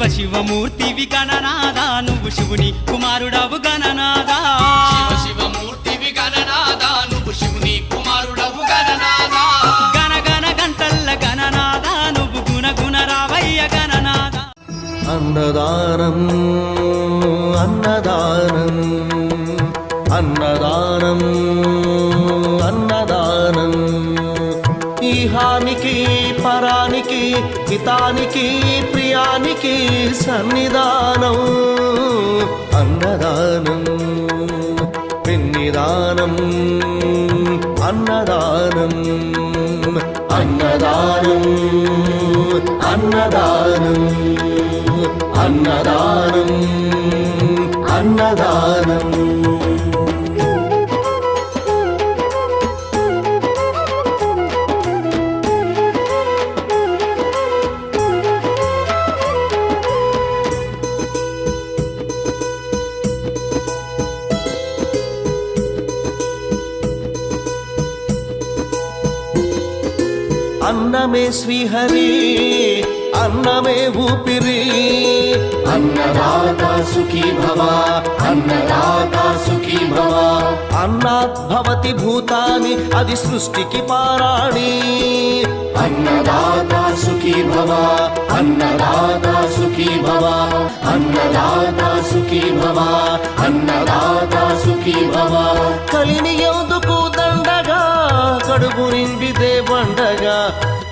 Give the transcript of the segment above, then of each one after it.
మూర్తివి గణనాదా నువ్వు శివుని కుమారుడవు గణనాదా శివ శివ మూర్తివి గణనాదా నువ్వు శివుని కుమారుడవు గణనాదా గణ గణ గంటల్ల గణనాదా నువ్వు గుణ గుణ రావయ్య గణనాదా అన్నదానం అన్నదానం అన్నదానం అన్నదానం. ఈహానికి పరానికి హితానికి ప్రియానికి సన్నిధానం అన్నదానం పిన్నిదానం అన్నదానం అన్నదానం అన్నదానం అన్నదానం అన్నదానం అన్నమే శ్రీహరి అన్నమే ఊపిరి. అన్నదాత సుఖీ భవ అన్నదాత సుఖీ భవ. అన్నాత్ భవతి భూతాని అది సృష్టికి పారాణి. అన్నదాత సుఖీ భవ అన్నదాత సుఖీ భవ. అన్నదాత సుఖీ భవ అన్నదాత సుఖీ భవ. కలిని ఎందుకు దండగా కడుపు నింపితే పండగ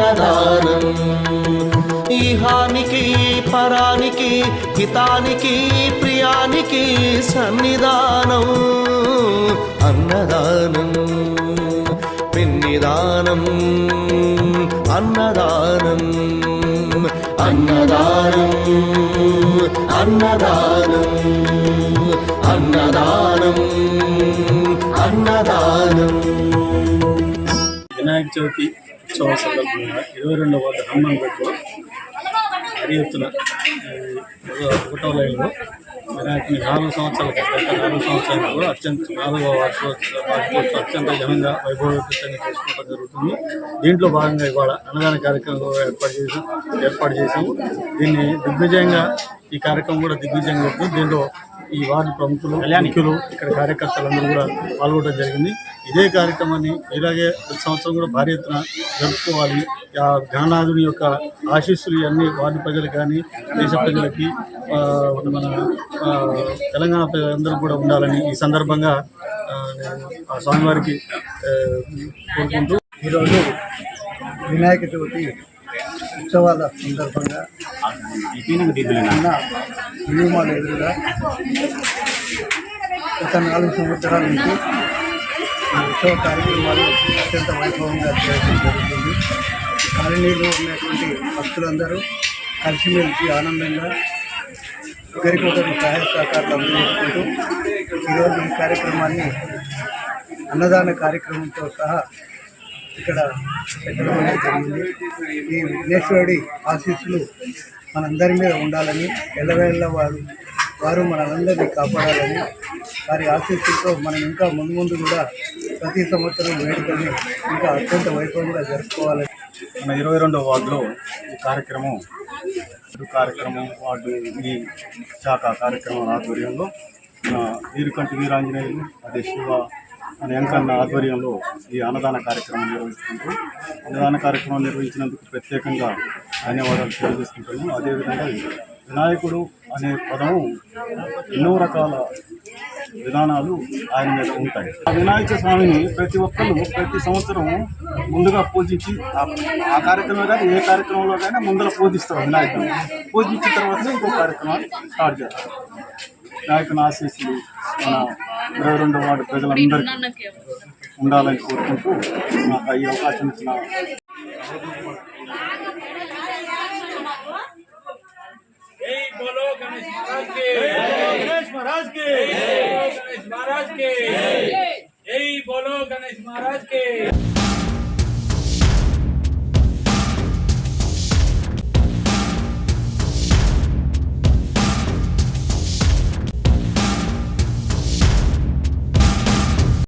అన్నదానం ఇహానికి పరానికి హితానికి ప్రియానికి సన్నిధానం. అన్నదానం పిన్నిదానం అన్నదానం. అన్నదానం అన్నదానం అన్నదానం అన్నదానం. వినాయక చవితి ఉత్సవం సందర్భంగా ఇరవై రెండవ వార్డు హనుమాన్పేటలో భారీ ఎత్తున ఒకటో లైన్లో వినాయకుని నాలుగు సంవత్సరాల క్రితం నాలుగు సంవత్సరాలు అత్యంత నాలుగవ వార్షికోత్సవ వార్షికోత్సవం అత్యంత ఘనంగా వైభవోపేతంగా చేసుకోవడం జరుగుతుంది. దీంట్లో భాగంగా ఇవాళ అన్నదాన కార్యక్రమం ఏర్పాటు చేసాం ఏర్పాటు చేసాము దీన్ని దిగ్విజయంగా ఈ కార్యక్రమం కూడా దిగ్విజయంగా ఉంటుంది దీంట్లో ఈ వార్డు ప్రముఖులు ముఖ్యులు ఇక్కడ కార్యకర్తలందరూ కూడా పాల్గొనడం జరిగింది. ఇదే కార్యక్రమాన్ని ఇలాగే ప్రతి సంవత్సరం కూడా భారీ ఎత్తున జరుపుకోవాలి. ఆ గణనాథుని యొక్క ఆశీస్సులు ఇవన్నీ వార్డు ప్రజలకు కానీ దేశ ప్రజలకి మన తెలంగాణ ప్రజలందరూ కూడా ఉండాలని ఈ సందర్భంగా ఆ, స్వామివారికి కోరుకుంటూ ఈరోజు వినాయక చవితి ఉత్సవాల సందర్భంగా హిందూ నియమాల ఎదురుగా గత నాలుగు సంవత్సరాల నుంచి ఉత్సవ కార్యక్రమాలు అత్యంత వైభవంగా చేయడం జరుగుతుంది. కాలనీలో ఉన్నటువంటి భక్తులందరూ కలిసిమెలిసి ఆనందంగా ఒకరికొకరు సహాయ సహకారాలు అందజేసుకుంటూ ఈరోజు ఈ కార్యక్రమాన్ని అన్నదాన కార్యక్రమంతో సహా ఇక్కడ పెట్టడం అనేది జరిగింది. ఈ విఘ్నేశ్వరుడి ఆశీస్సులు మనందరి మీద ఉండాలని ఎల్లవేళ్ళ వారు వారు మనందరినీ కాపాడాలని వారి ఆశీస్సులతో మనం ఇంకా ముందు ముందు కూడా ప్రతి సంవత్సరం వేడుకల్ని ఇంకా అత్యంత వైభవంగా జరుపుకోవాలని మన ఇరవై రెండవ వార్డులో ఈ కార్యక్రమం కార్యక్రమం వార్డు ఈ శాఖ కార్యక్రమం ఆధ్వర్యంలో వీరుకంటి వీరాంజనేయులు అదే శివ మన ఎంకన్న ఆధ్వర్యంలో ఈ అన్నదాన కార్యక్రమం నిర్వహిస్తుంటారు. అన్నదాన కార్యక్రమం నిర్వహించినందుకు ప్రత్యేకంగా ధన్యవాదాలు తెలియజేసుకుంటాము అదేవిధంగా వినాయకుడు అనే పదము ఎన్నో రకాల విధానాలు ఆయన మీద ఉంటాయి. ఆ వినాయక స్వామిని ప్రతి ఒక్కరు ప్రతి సంవత్సరం ముందుగా పూజించి ఆ- కార్యక్రమంలో కానీ ఏ కార్యక్రమంలో కానీ ముందర పూజిస్తారు వినాయకుడు పూజించిన తర్వాత ఇంకో కార్యక్రమాన్ని స్టార్ట్ చేస్తారు. వినాయకుని ఆశీస్సులు మన ఇరవై రెండో వార్డు ప్రజలందరికీ ఉండాలని కోరుకుంటూ నాకు ఈ అవకాశం ఇచ్చిన गणेश महाराज के। गणेश महाराज के। यही बोलो गणेश महाराज की